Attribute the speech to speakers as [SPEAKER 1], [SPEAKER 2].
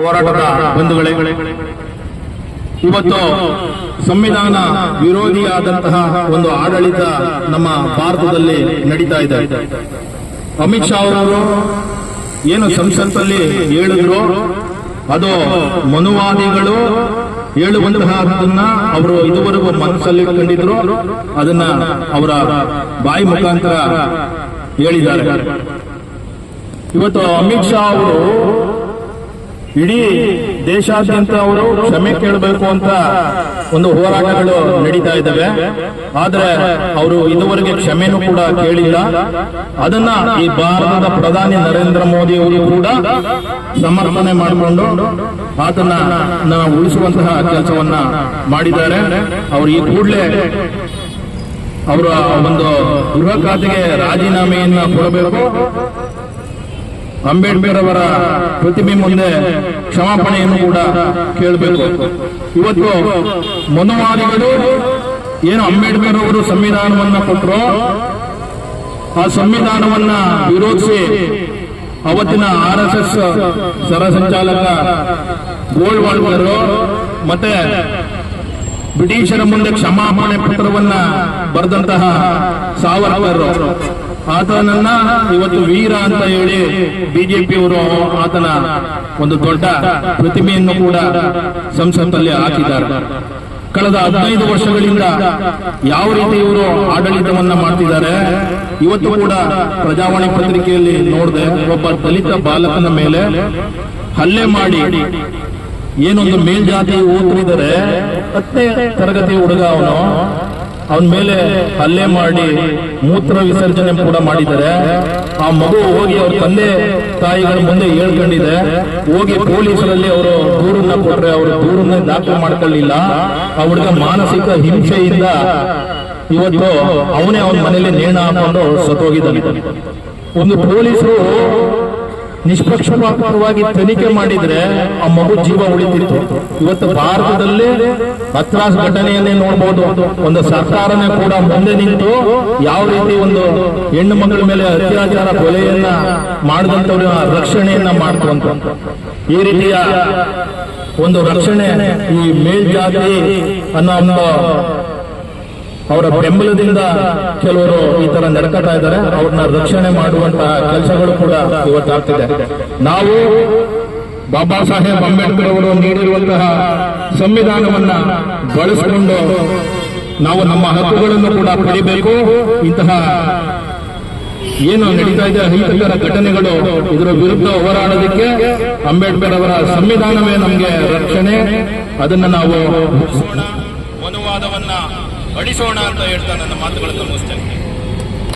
[SPEAKER 1] ಹೋರಾಟದ ಬಂಧುಗಳೇ, ಇವತ್ತು ಸಂವಿಧಾನ ವಿರೋಧಿಯಾದಂತಹ ಒಂದು ಆಡಳಿತ ನಮ್ಮ ಭಾರತದಲ್ಲಿ ನಡೀತಾ ಇದೆ. ಅಮಿತ್ ಶಾ ಅವರು ಏನು ಸಂಸತ್ತಲ್ಲಿ ಹೇಳಿದ್ರು, ಅದು ಮನುವಾದಿಗಳು ಹೇಳುವಂತಹದನ್ನ ಅವರು ಇದುವರೆಗೂ ಮನಸ್ಸಲ್ಲಿ ಕಂಡಿದ್ರು ಅದನ್ನ ಅವರ ಬಾಯಿ ಮುಖಾಂತರ ಹೇಳಿದ್ದಾರೆ. ಇವತ್ತು ಅಮಿತ್ ಶಾ ಅವರು ಇಡೀ ದೇಶಾದ್ಯಂತ ಅವರು ಕ್ಷಮೆ ಕೇಳಬೇಕು ಅಂತ ಒಂದು ಹೋರಾಟಗಳು ನಡೀತಾ ಇದ್ದಾವೆ. ಆದ್ರೆ ಅವರು ಇದುವರೆಗೆ ಕ್ಷಮೆನೂ ಕೂಡ ಕೇಳಿಲ್ಲ. ಅದನ್ನ ಈ ಭಾರತದ ಪ್ರಧಾನಿ ನರೇಂದ್ರ ಮೋದಿ ಅವರು ಕೂಡ ಸಮರ್ಥನೆ ಮಾಡಿಕೊಂಡು ಆತನ ಉಳಿಸುವಂತಹ ಕೆಲಸವನ್ನ ಮಾಡಿದ್ದಾರೆ. ಅವರು ಈ ಕೂಡಲೇ ಅವರ ಒಂದು ಗೃಹ ಖಾತೆಗೆ ರಾಜೀನಾಮೆಯನ್ನ ಕೊಡಬೇಕು. ಅಂಬೇಡ್ಕರ್ ಅವರ ಪ್ರತಿಮೆ ಮುಂದೆ ಕ್ಷಮಾಪಣೆಯನ್ನು ಕೂಡ ಕೇಳಬೇಕು. ಇವತ್ತು ಮನುವಾದಿಗಳು ಏನು ಅಂಬೇಡ್ಕರ್ ಅವರು ಸಂವಿಧಾನವನ್ನ ಕೊಟ್ಟರು ಆ ಸಂವಿಧಾನವನ್ನ ವಿರೋಧಿಸಿ ಅವತ್ತಿನ ಆರ್ ಎಸ್ ಎಸ್ ಸರಸಂಚಾಲಕ ಗೋಲ್ವಾಲ್ಕರ್ ಮತ್ತೆ ಬ್ರಿಟಿಷರ ಮುಂದೆ ಕ್ಷಮಾಪಣೆ ಪತ್ರವನ್ನ ಬರೆದಂತಹ ಸಾವರ್ಕರ್. ಆತನನ್ನ ಇವತ್ತು ವೀರ ಅಂತ ಹೇಳಿ ಬಿಜೆಪಿಯವರು ಆತನ ಒಂದು ದೊಡ್ಡ ಪ್ರತಿಮೆಯನ್ನು ಕೂಡ ಸಂಸತ್ತಲ್ಲಿ ಹಾಕಿದ್ದಾರೆ. ಕಳೆದ ಹದಿನೈದು ವರ್ಷಗಳಿಂದ ಯಾವ ರೀತಿ ಇವರು ಆಡಳಿತವನ್ನ ಮಾಡ್ತಿದ್ದಾರೆ, ಇವತ್ತು ಕೂಡ ಪ್ರಜಾವಾಣಿ ಪತ್ರಿಕೆಯಲ್ಲಿ ನೋಡಿದೆ ಒಬ್ಬ ದಲಿತ ಬಾಲಕನ ಮೇಲೆ ಹಲ್ಲೆ ಮಾಡಿ ಏನೊಂದು ಮೇಲ್ಜಾತಿ ಓದ್ತಿದ್ದಾರೆ ಹತ್ತನೇ ತರಗತಿ ಹುಡುಗ ಅವನು ಅವನ ಮೇಲೆ ಹಲ್ಲೆ ಮಾಡಿ ಮೂತ್ರ ವಿಸರ್ಜನೆ ಕೂಡ ಮಾಡಿದ್ದಾರೆ. ಆ ಮಗು ಹೋಗಿ ಅವ್ರ ತಂದೆ ತಾಯಿಗಳ ಮುಂದೆ ಹೇಳ್ಕೊಂಡಿದೆ. ಹೋಗಿ ಪೊಲೀಸರಲ್ಲಿ ಅವರು ದೂರನ್ನ ಕೊಟ್ರೆ ಅವರು ದೂರನ್ನ ದಾಖಲು ಮಾಡ್ಕೊಳ್ಳಿಲ್ಲ. ಆ ಹುಡುಗ ಮಾನಸಿಕ ಹಿಂಸೆಯಿಂದ ಇವತ್ತು ಅವನೇ ಅವನ ಮನೆಯಲ್ಲಿ ನೇಣ ಹಾಕೊಂಡು ಸತ್ತೋಗಿದ್ದಾನೆ. ಒಂದು ಪೊಲೀಸರು ನಿಷ್ಪಕ್ಷಪಾತವಾಗಿ ತನಿಖೆ ಮಾಡಿದ್ರೆ ಆ ಮಗು ಜೀವ ಉಳಿತಿತ್ತು. ಇವತ್ತು ಭಾರತದಲ್ಲಿ ಹತ್ರಾಸ್ ಘಟನೆಯನ್ನೇ ನೋಡಬಹುದು ಒಂದು ಸರ್ಕಾರನೇ ಕೂಡ ಮುಂದೆ ನಿಂತು ಯಾವ ರೀತಿ ಒಂದು ಹೆಣ್ಣು ಮಕ್ಕಳ ಮೇಲೆ ಅತ್ಯಾಚಾರ ಕೊಲೆಯನ್ನ ಮಾಡಿದಂತವ್ರ ರಕ್ಷಣೆಯನ್ನ ಮಾಡ್ಕೊಂತ ಈ ರೀತಿಯ ಒಂದು ರಕ್ಷಣೆ ಈ ಮೇಲ್ಜಾತಿ ಅನ್ನೋ ಒಂದು ಅವರ ಬೆಂಬಲದಿಂದ ಕೆಲವರು ಈ ತರ ನಡ್ಕತಾ ಇದ್ದಾರೆ. ಅವ್ರನ್ನ ರಕ್ಷಣೆ ಮಾಡುವಂತಹ ಕೆಲಸಗಳು ಕೂಡ ಇವತ್ತಾಗ್ತಿದೆ. ನಾವು ಬಾಬಾ ಸಾಹೇಬ್ ಅಂಬೇಡ್ಕರ್ ಅವರು ನೀಡಿರುವಂತಹ ಸಂವಿಧಾನವನ್ನ ಬಳಸಿಕೊಂಡು ನಾವು ನಮ್ಮ ಹಕ್ಕುಗಳನ್ನು ಕೂಡ ಪಡಿಬೇಕು. ಇಂತಹ ಏನು ನಡೀತಾ ಇದೆ ಅಹಿತಕರ ಘಟನೆಗಳು ಇದರ ವಿರುದ್ಧ ಹೋರಾಡೋದಕ್ಕೆ ಅಂಬೇಡ್ಕರ್ ಅವರ ಸಂವಿಧಾನವೇ ನಮಗೆ ರಕ್ಷಣೆ. ಅದನ್ನ ನಾವು ಅನುವಾದವನ್ನ ಮನುವಾದವನ್ನ ಅಳಿಸೋಣ ಅಂತ ಹೇಳ್ತಾ ನನ್ನ ಮಾತುಗಳನ್ನು ಮುಗಿಸ್ತೇನೆ